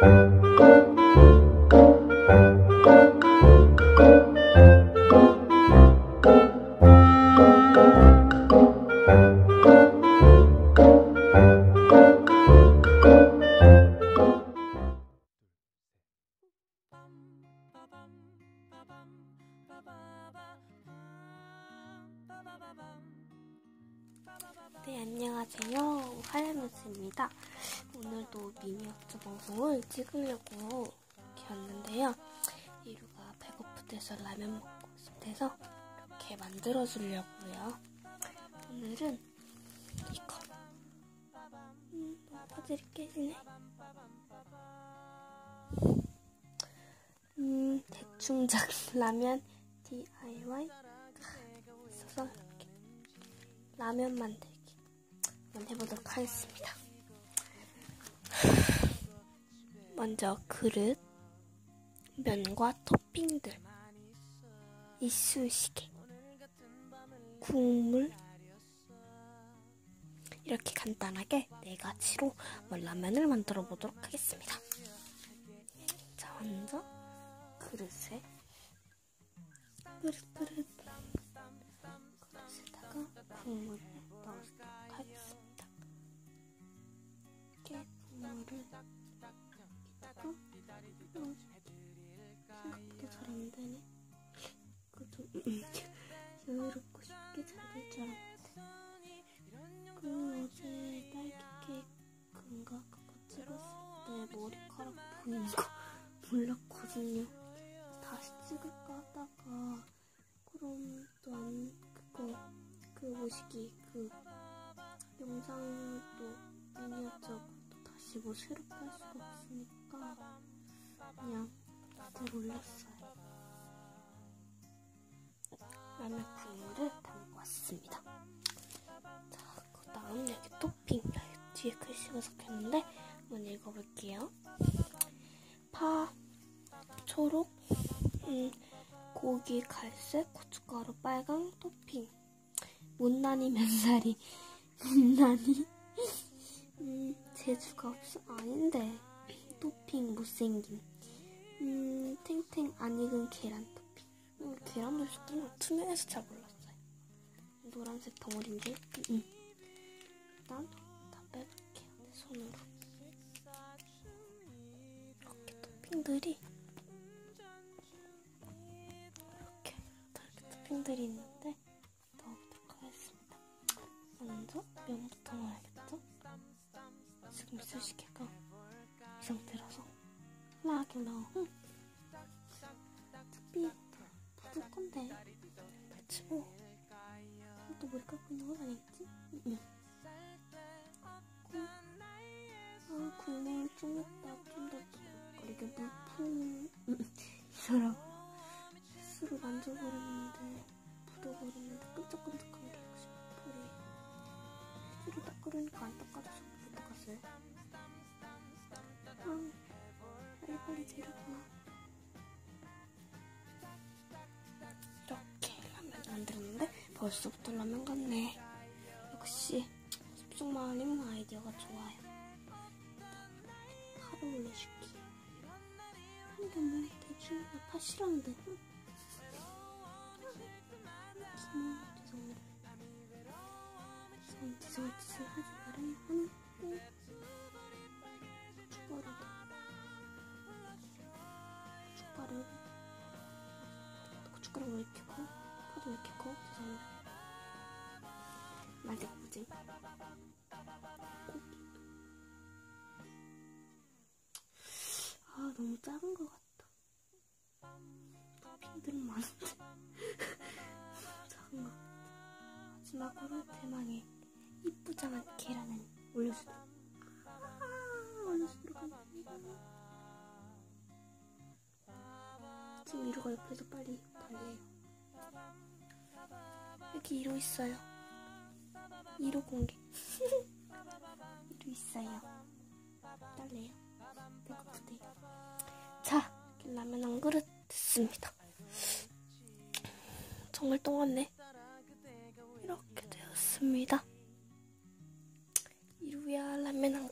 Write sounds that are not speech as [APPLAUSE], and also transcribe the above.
Thank you. 네, 안녕하세요. 하야면스입니다. 오늘도 미니어처 방송을 찍으려고 이렇게 왔는데요. 이루가 배고프대서 라면 먹고 싶대서 이렇게 만들어주려고요. 오늘은 이거. 음, 퍼즐이 깨지네. 음, 대충 작 라면 DIY 라면 만들기 한번 해보도록 하겠습니다. 먼저 그릇, 면과 토핑들, 이쑤시개, 국물 이렇게 간단하게 네 가지로 라면을 만들어 보도록 하겠습니다. 자, 먼저 그릇에 그릇 그릇 국물을 넣어주도록 하겠습니다. 이렇게 국물을 여기다가 넣어줄게. 생각보다 잘 안 되네. 그좀 여유롭고 쉽게 잘 될 줄 알았는데. 그 어제 딸기 케이크인가 그거 찍었을 때 머리카락 보이는 거 몰랐거든요. 다시 찍을까 하다가 그럼 또 안 그거 그 뭐시기 그 영상을 또 미니어처 또 다시 뭐 새롭게 할 수가 없으니까 그냥 그대로 올렸어요. 라면 국물을 담고 왔습니다. 자, 그 다음 여기 토핑 뒤에 글씨가 적혀있는데 한번 읽어볼게요. 파, 초록, 음, 고기 갈색, 고춧가루 빨강, 토핑. 못난이 면사리. 못난이? 음, 재주가 없어. 아닌데. 토핑 못생김. 음, 탱탱 안 익은 계란 토핑. 음, 계란도 있었구나. 투명해서 잘 몰랐어요. 노란색 덩어리인데. 음, 음. 일단 다 빼볼게요. 내 손으로. 이렇게 토핑들이 이렇게 이렇게 토핑들이 있는데 먼저 면부터 넣어야겠죠? 지금 이쑤시개가 이 상태라서 하나하게 넣어. 어차피 묻을 건데 뭐. 또 머리 감고 있는 건 아니겠지? 응. 아, 국물 좀 이따 좀더 이렇게 물품 이더라고요. 스스로 만져버렸는데 묻어버렸는데 끈적끈적한 게 혹시 풀이 닦으려니까 안 닦아져서 못 닦았어요. 아, 빨리빨리 재려구나. 이렇게 라면 만들었는데 벌써부터 라면 같네. 역시 집중마을님 아이디어가 좋아요. 파를 올려줄게. 근데 뭐 대충 파 싫어하는데. 응? 기모. 전 짓을 하지 말아야 하는데. 고춧가루도. 고춧가루. 고춧가루 왜 이렇게 커? 파도 왜 이렇게 커? 죄송합니다. 말대 뭐지? 고기. 아, 너무 작은 것 같다. 토핑들은 [LAUGHS] 많은데. 작은 것 같아. 마지막으로 대망의 이쁘장한 계란을 올려주도록. 아, 올려주도록 하겠습니다. 지금 이루가 옆에서 빨리 달래요. 여기 이루 있어요. 이루 공개. [LAUGHS] 이루 있어요. 딸래요. 배고프대요. 자, 이렇게 라면 한 그릇 됐습니다. 정말 동안네. 이렇게 되었습니다. 이루